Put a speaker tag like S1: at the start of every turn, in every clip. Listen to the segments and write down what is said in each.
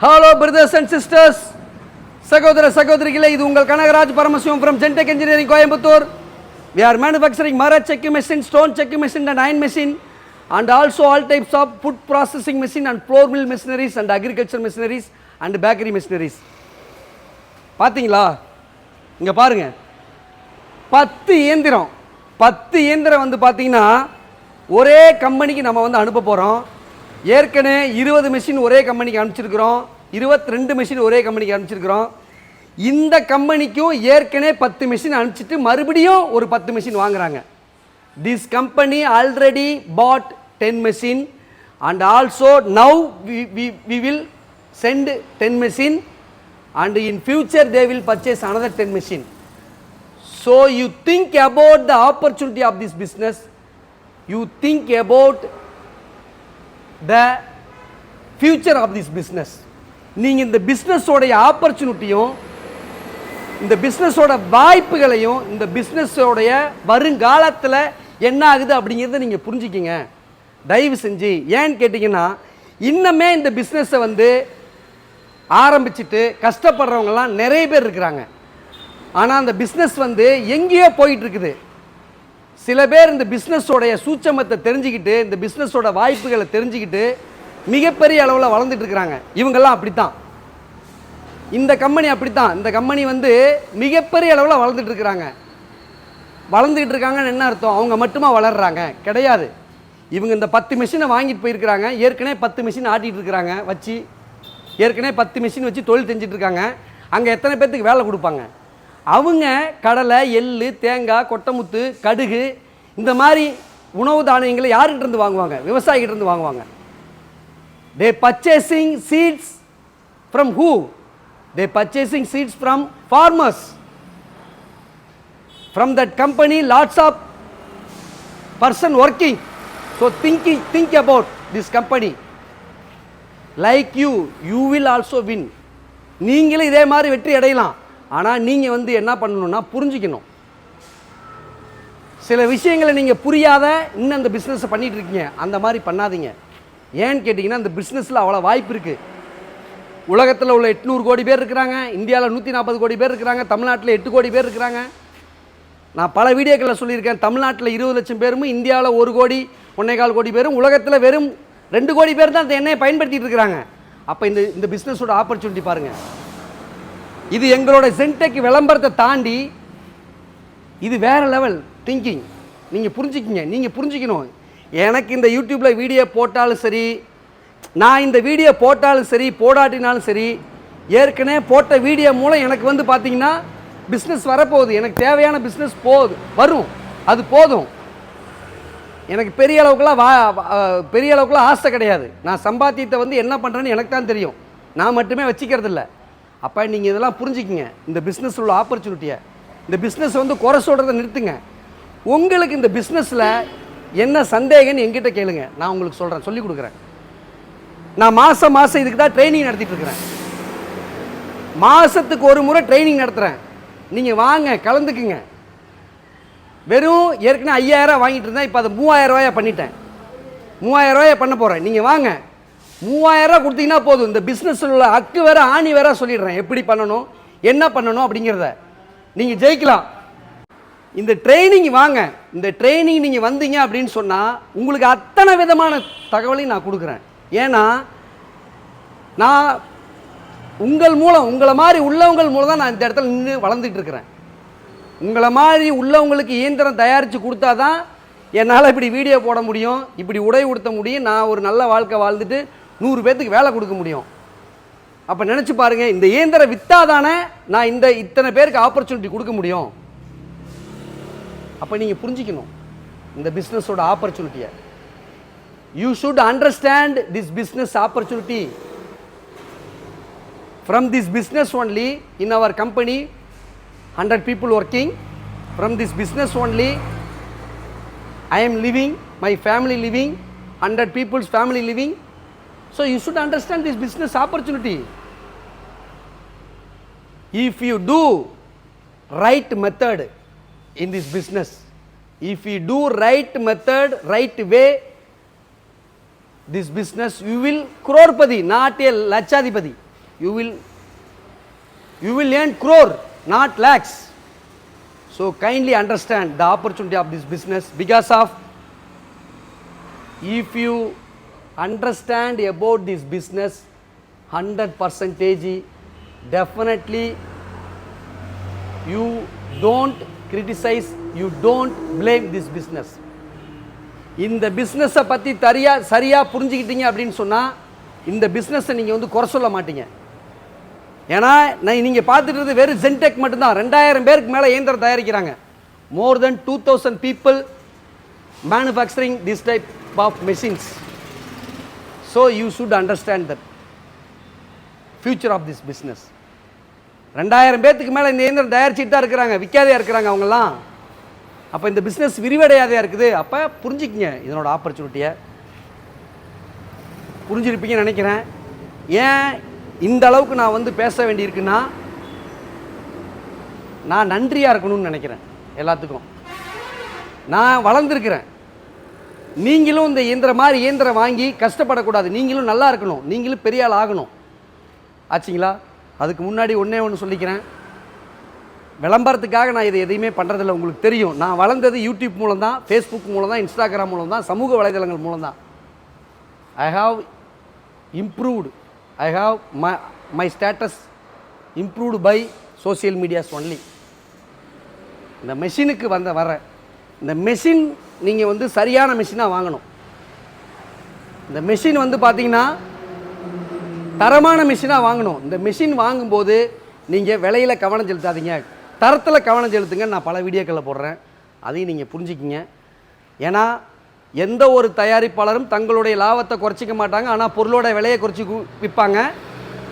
S1: Hello brothers and sisters சகோதர சகோதரிகளே இது உங்கள் Kanagaraj Paramasivam from Gentech engineering Coimbatore we are manufacturing மர செக்கு machine stone cheque machine and iron machine and also all types of food processing machine and flour mill machineries and agriculture machineries and bakery machineries பார்த்தீங்களா இங்கே பாருங்க. பத்து இயந்திரம். பத்து இயந்திரம் வந்து பார்த்தீங்கன்னா ஒரே கம்பெனிக்கு நம்ம வந்து அனுப்ப போகிறோம் ஏற்கனவே இருபது மிஷின் ஒரே கம்பெனிக்கு அனுப்பிச்சிருக்கிறோம். இருபத்தி ரெண்டு மிஷின் ஒரே கம்பெனிக்கு அனுப்பிச்சிருக்கிறோம். இந்த கம்பெனிக்கும் ஏற்கனவே பத்து மிஷின் அனுப்பிச்சிட்டு மறுபடியும் ஒரு பத்து மிஷின் வாங்குறாங்க. This company already bought ten machine and also now we will send ten machine and in future they will purchase another 10 machine. So you think about the opportunity of this business. You think about the future of this business நீங்கள் இந்த பிஸ்னஸோடைய ஆப்பர்ச்சுனிட்டியும் இந்த பிஸ்னஸோட வாய்ப்புகளையும் இந்த பிஸ்னஸோடைய வருங்காலத்தில் என்ன ஆகுது அப்படிங்கிறத நீங்கள் புரிஞ்சுக்கிங்க. தயவு செஞ்சு ஏன்னு கேட்டிங்கன்னா இன்னமே இந்த பிஸ்னஸை வந்து ஆரம்பிச்சுட்டு கஷ்டப்படுறவங்கலாம் நிறைய பேர் இருக்கிறாங்க. ஆனால் அந்த பிஸ்னஸ் வந்து எங்கேயோ போயிட்டுருக்குது சில பேர் இந்த பிஸ்னஸோடைய சூட்சமத்தை தெரிஞ்சுக்கிட்டு இந்த பிஸ்னஸோட வாய்ப்புகளை தெரிஞ்சுக்கிட்டு மிகப்பெரிய அளவில் வளர்ந்துட்டு இருக்கிறாங்க. இவங்கெல்லாம் அப்படித்தான். இந்த கம்பெனி அப்படித்தான். இந்த கம்பெனி வந்து மிகப்பெரிய அளவில் வளர்ந்துட்டு இருக்கிறாங்க. வளர்ந்துக்கிட்டு இருக்காங்கன்னு என்ன அர்த்தம்? அவங்க மட்டுமா வளர்றாங்க? கிடையாது. இவங்க இந்த பத்து மிஷினை வாங்கிட்டு போயிருக்கிறாங்க. ஏற்கனவே பத்து மிஷின் ஆட்டிட்டு இருக்கிறாங்க வச்சு. ஏற்கனவே பத்து மிஷின் வச்சு தொழில் செஞ்சுட்டு இருக்காங்க. அங்கே எத்தனை பேர்த்துக்கு வேலை கொடுப்பாங்க? அவங்க கடலை எள்ளு தேங்காய் கொட்டமுத்து கடுகு இந்த மாதிரி உணவு தானியங்களை யார்கிட்டருந்து வாங்குவாங்க? விவசாயிகிட்டருந்து வாங்குவாங்க. They purchasing seeds from who they purchasing seeds from farmers from that company lots of person working so thinking think about this company like you you will also win நீங்களும் இதே மாதிரி வெற்றி அடையலாம். ஆனால் நீங்கள் வந்து என்ன பண்ணணும்னா புரிஞ்சுக்கணும். சில விஷயங்களை நீங்கள் புரியாத இன்னும் அந்த பிஸ்னஸை பண்ணிகிட்டு இருக்கீங்க. அந்த மாதிரி பண்ணாதீங்க. ஏன்னு கேட்டிங்கன்னா அந்த பிஸ்னஸில் அவ்வளோ வாய்ப்பு இருக்குது உலகத்தில் உள்ள எட்நூறு கோடி பேர் இருக்கிறாங்க. இந்தியாவில் நூற்றி நாற்பது கோடி பேர் இருக்கிறாங்க. தமிழ்நாட்டில் எட்டு கோடி பேர் இருக்கிறாங்க. நான் பல வீடியோக்களில் சொல்லியிருக்கேன். தமிழ்நாட்டில் இருபது லட்சம் பேரும் இந்தியாவில் ஒரு கோடி ஒன்னேகால் கோடி பேரும் உலகத்தில் வெறும் ரெண்டு கோடி பேர் தான் அந்த எண்ணெயை பயன்படுத்திகிட்டு இருக்கிறாங்க. அப்போ இந்த இந்த பிஸ்னஸோட ஆப்பர்ச்சுனிட்டி பாருங்கள் இது எங்களோட சென்டெக் விளம்பரத்தை தாண்டி இது வேற லெவல் திங்கிங் நீங்கள் புரிஞ்சுக்கிங்க நீங்கள் புரிஞ்சுக்கணும். எனக்கு இந்த யூடியூப்பில் வீடியோ போட்டாலும் சரி நான் இந்த வீடியோ போட்டாலும் சரி போடாட்டினாலும் சரி ஏற்கனவே போட்ட வீடியோ மூலம் எனக்கு வந்து பார்த்தீங்கன்னா பிஸ்னஸ் வரப்போகுது. எனக்கு தேவையான பிஸ்னஸ் போகுது வரும். அது போதும். எனக்கு பெரிய அளவுக்குலாம் வா பெரிய அளவுக்குலாம் ஆசை கிடையாது. நான் சம்பாத்தியத்தை வந்து என்ன பண்ணுறேன்னு எனக்கு தான் தெரியும். நான் மட்டுமே வச்சுக்கிறதில்ல. அப்போ நீங்கள் இதெல்லாம் புரிஞ்சுக்கிங்க. இந்த பிஸ்னஸ் உள்ள ஆப்பர்ச்சுனிட்டியை இந்த பிஸ்னஸ் வந்து குறை சொல்கிறத நிறுத்துங்க. உங்களுக்கு இந்த பிஸ்னஸில் என்ன சந்தேகம்னு எங்கிட்ட கேளுங்க. நான் உங்களுக்கு சொல்கிறேன் சொல்லி கொடுக்குறேன். நான் மாதம் மாதம் இதுக்கு தான் ட்ரைனிங் நடத்திட்டு இருக்கிறேன். மாதத்துக்கு ஒரு முறை ட்ரைனிங் நடத்துகிறேன் நீங்கள் வாங்க கலந்துக்குங்க. வெறும் ஏற்கனவே ஐயாயிரம் வாங்கிட்டு இருந்தேன் இப்போ அதை மூவாயிரம் ரூபாயா பண்ணிட்டேன். மூவாயிரம் ரூபாயை பண்ண போகிறேன் நீங்கள் வாங்க. மூவாயிரம் ரூபா கொடுத்தீங்கன்னா போதும். இந்த பிஸ்னஸில் உள்ள அக்கு வேற ஆணி வேற சொல்லிடுறேன். எப்படி பண்ணணும்? என்ன பண்ணணும்? அப்படிங்கிறத. நீங்கள் ஜெயிக்கலாம். இந்த ட்ரைனிங் வாங்க. இந்த ட்ரைனிங் நீங்கள் வந்தீங்க அப்படின்னு சொன்னால் உங்களுக்கு அத்தனை விதமான தகவலையும் நான் கொடுக்குறேன். ஏன்னா நான் உங்கள் மூலம் உங்களை மாதிரி உள்ளவங்கள் மூலம் தான் நான் இந்த இடத்துல நின்று வளர்ந்துட்டு இருக்கிறேன். உங்களை மாதிரி உள்ளவங்களுக்கு இயந்திரம் தயாரித்து கொடுத்தா தான் என்னால் இப்படி வீடியோ போட முடியும் இப்படி உடை உடுத்த முடியும். நான் ஒரு நல்ல வாழ்க்கை வாழ்ந்துட்டு நூறு பேர்த்துக்கு வேலை கொடுக்க முடியும். அப்போ நினச்சி பாருங்கள் இந்த இயந்திரம் விற்றாதானே நான் இந்த இத்தனை பேருக்கு ஆப்பர்ச்சுனிட்டி கொடுக்க முடியும். அப்போ நீங்கள் புரிஞ்சிக்கணும் இந்த பிஸ்னஸோட ஆப்பர்ச்சுனிட்டியை you should understand this business opportunity from this business only in our company hundred people working from this business only I am living my family living hundred peoples family living so you should understand this business opportunity if you do right method in this business if you do right method right way this business you will crorepati not a lachadipati you will you will earn crore not lakhs so kindly understand the opportunity of this business because of if you understand about this business 100 percentage definitely you don't criticize you don't blame this business. இந்த பிஸ்னஸை பற்றி தரியா சரியாக புரிஞ்சுக்கிட்டீங்க அப்படின்னு சொன்னால் இந்த பிஸ்னஸை நீங்கள் வந்து குறை சொல்ல மாட்டீங்க. ஏன்னா நான் நீங்கள் பார்த்துட்டு வெறும் ஜென்டெக் மட்டும்தான். ரெண்டாயிரம் பேருக்கு மேலே இயந்திரம் தயாரிக்கிறாங்க. More than two thousand people manufacturing this type of machines so you should understand that future of this business ரெண்டாயிரம் பேர்த்துக்கு மேலே இந்த இயந்திரம் தயாரிச்சுட்டு தான் இருக்கிறாங்க விற்காதையாக இருக்கிறாங்க அவங்கெல்லாம். அப்போ இந்த பிஸ்னஸ் விரிவடையாதையாக இருக்குது? அப்போ புரிஞ்சுக்கிங்க இதனோட ஆப்பர்ச்சுனிட்டியை புரிஞ்சிருப்பீங்கன்னு நினைக்கிறேன். ஏன் இந்த அளவுக்கு நான் வந்து பேச வேண்டியிருக்குன்னா நான் நன்றியாக இருக்கணும்னு நினைக்கிறேன் எல்லாத்துக்கும். நான் வளர்ந்துருக்கிறேன். நீங்களும் இந்த இயந்திரம் மாதிரி இயந்திரம் வாங்கி கஷ்டப்படக்கூடாது. நீங்களும் நல்லா இருக்கணும். நீங்களும் பெரிய ஆள் ஆகணும். ஆச்சுங்களா? அதுக்கு முன்னாடி ஒன்றே ஒன்று சொல்லிக்கிறேன். விளம்பரத்துக்காக நான் இதை எதையுமே பண்ணுறதில்ல உங்களுக்கு தெரியும். நான் வளர்ந்தது யூடியூப் மூலம் தான் ஃபேஸ்புக் மூலம் தான் இன்ஸ்டாகிராம் மூலம் தான் சமூக வலைதளங்கள் மூலம் தான் I have improved I have my my status improved by social medias only இந்த மெஷினுக்கு வந்த வர இந்த மெஷின் நீங்கள் வந்து சரியான மிஷினாக வாங்கணும். இந்த மிஷின் வந்து பார்த்தீங்கன்னா தரமான மிஷினாக வாங்கணும். இந்த மிஷின் வாங்கும்போது நீங்கள் விலையில் கவனம் செலுத்தாதீங்க. தரத்தில் கவனம் செலுத்துங்க நான் பல வீடியோக்களை போடுறேன். அதையும் நீங்கள் புரிஞ்சுக்கிங்க. ஏன்னா எந்த ஒரு தயாரிப்பாளரும் தங்களுடைய லாபத்தை குறைச்சிக்க மாட்டாங்க. ஆனால் பொருளோட விலையை குறைச்சி கு- விற்பாங்க.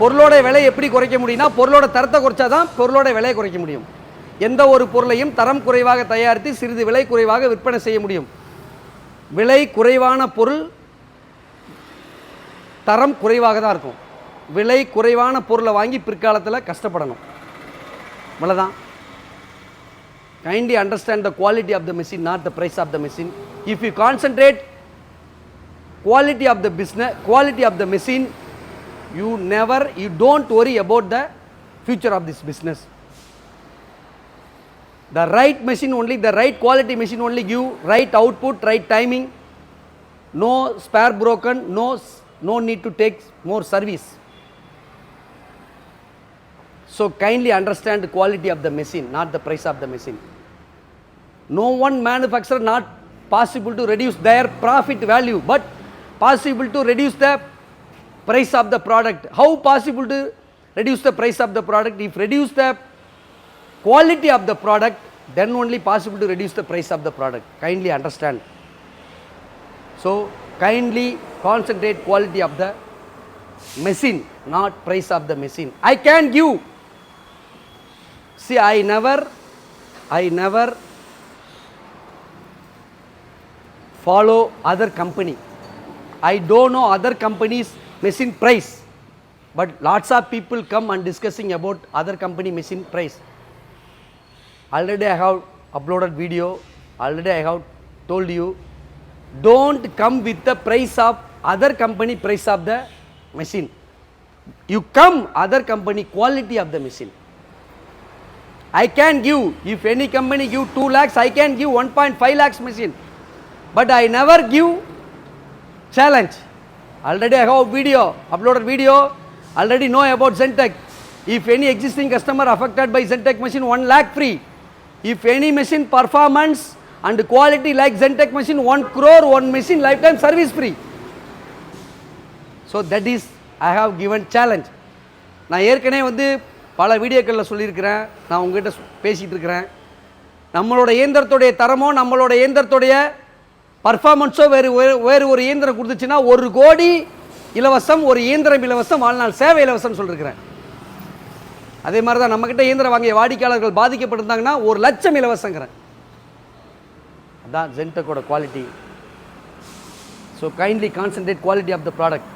S1: பொருளோட விலை எப்படி குறைக்க முடியும்னா பொருளோட தரத்தை குறைச்சா தான் பொருளோட விலையை குறைக்க முடியும். எந்த ஒரு பொருளையும் தரம் குறைவாக தயாரித்து சிறிது விலை குறைவாக விற்பனை செய்ய முடியும். விலை குறைவான பொருள் தரம் குறைவாக தான் இருக்கும். விலை குறைவான பொருளை வாங்கி பிற்காலத்தில் கஷ்டப்படணும். இவ்வளோதான் kindly understand the quality of the machine not the price of the machine if you concentrate quality of the business quality of the machine you never you don't worry about the future of this business the right machine only the right quality machine only give right output right timing no spare broken no no need to take more service so kindly understand the quality of the machine not the price of the machine no one manufacturer not possible to reduce their profit value but possible to reduce the price of the product how possible to reduce the price of the product if reduce the quality of the product then only possible to reduce the price of the product. Kindly understand. So kindly concentrate quality of the machine not price of the machine. I can give. See i never i never follow other company. I don't know other companies machine price. But lots of people come and discussing about other company machine price already i have uploaded video already i have told you don't come with the price of other company price of the machine you come other company quality of the machine i can give if any company give 2 lakhs i can give 1.5 lakhs machine but i never give challenge already i have video uploaded video already know about zentech if any existing customer affected by zentech machine 1 lakh free if any machine performance and quality like zentech machine 1 crore one machine lifetime service free. So that is I have given challenge நான் ஏற்கனவே வந்து பல வீடியோக்களில் சொல்லியிருக்கிறேன். நான் உங்ககிட்ட பேசிகிட்டு இருக்கிறேன் நம்மளோட இயந்திரத்துடைய தரமோ நம்மளோட இயந்திரத்துடைய பர்ஃபார்மன்ஸோ வேறு வேறு- வேறு ஒரு இயந்திரம் கொடுத்துச்சுன்னா ஒரு கோடி இலவசம் ஒரு இயந்திரம் இலவசம் வாழ்நாள் சேவை இலவசம் சொல்லியிருக்கிறேன் அதே மாதிரி தான் நம்மக்கிட்ட இயந்திரம் வாங்கிய வாடிக்கையாளர்கள் பாதிக்கப்பட்டிருந்தாங்கன்னா ஒரு லட்சம் இலவசங்கிறேன். அதான் ஜென்டக்கோட quality so kindly concentrate quality of the product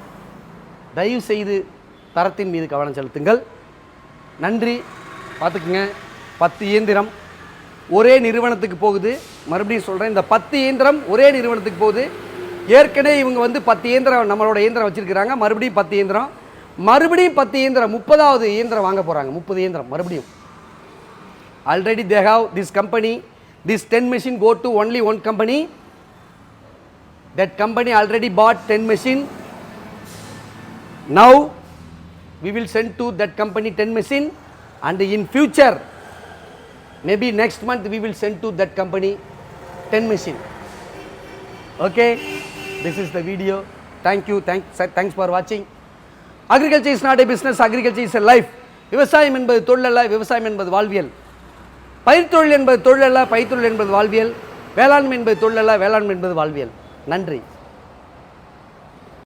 S1: தயவு செய்து தரத்தின் மீது கவனம் செலுத்துங்கள். நன்றி. பார்த்துக்குங்க. பத்து இயந்திரம் ஒரே நிறுவனத்துக்கு போகுது. மறுபடியும் சொல்கிறேன் இந்த பத்து இயந்திரம் ஒரே நிறுவனத்துக்கு போகுது. ஏற்கனவே இவங்க வந்து பத்து இயந்திரம் நம்மளோட இயந்திரம் வச்சுருக்கிறாங்க. மறுபடியும் பத்து இயந்திரம். மறுபடியும் பத்து இயந்திரம் முப்பதாவது இயந்திரம் வாங்க போகிறாங்க முப்பது இயந்திரம் மறுபடியும் already they have this company this ten machine go to only one company that company already bought ten machine now we will send to that company ten machine and in future maybe next month we will send to that company ten machine okay this is the video thank thanks thanks thanks for watching agriculture is not a business agriculture is a life விவசாயம் என்பது தொழிலல்ல விவசாயம் என்பது வாழ்வியல். பயிர்த்தொழில் என்பது தொழிலல்ல பயிர்த்தொழில் என்பது வாழ்வியல். வேளாண்மை என்பது தொழிலல்ல வேளாண்மை என்பது வாழ்வியல். நன்றி.